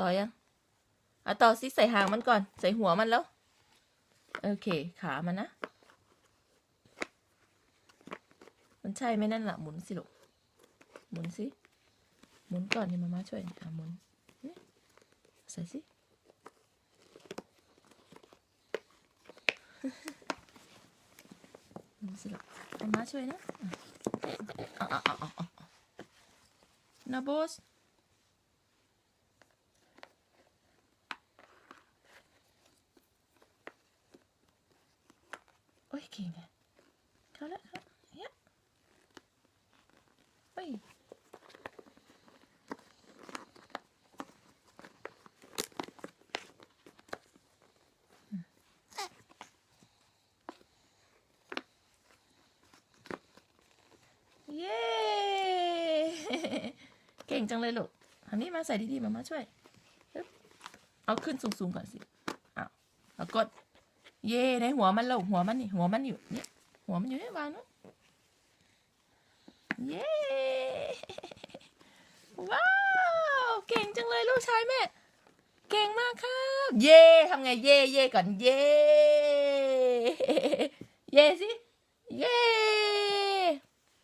ต่อยังอะต่อสิใส่หางมันก่อน ใส่หัวมันแล้ว โอเค ขามันนะ มันใช่ไหมนั่นล่ะ หมุนสิลูก หมุนสิ หมุนก่อนนี่มามาช่วยอะหมุน ใส่สิ หมุนสิลูกมามาช่วยนะอะอะอะอะอะอะบสโอ้ย เก่งอะเขาละเข้าเฮ้ยเฮ้ยเย้เก่งจังเลยลูกอันนี้มาใส่ดีๆมามาช่วย เอาขึ้นสูงๆก่อนสิ เอาเอากด เย่ในหัวมันลงหัวมันนี่หัวมันอยู่นี่หัวมันอยู่นี่วางนู้นเย่ว้าวเก่งจังเลยลูกชายแม่ เก่งมากครับ เย่ทำไงเย่เย่ก่อนเย่เย่สิเย่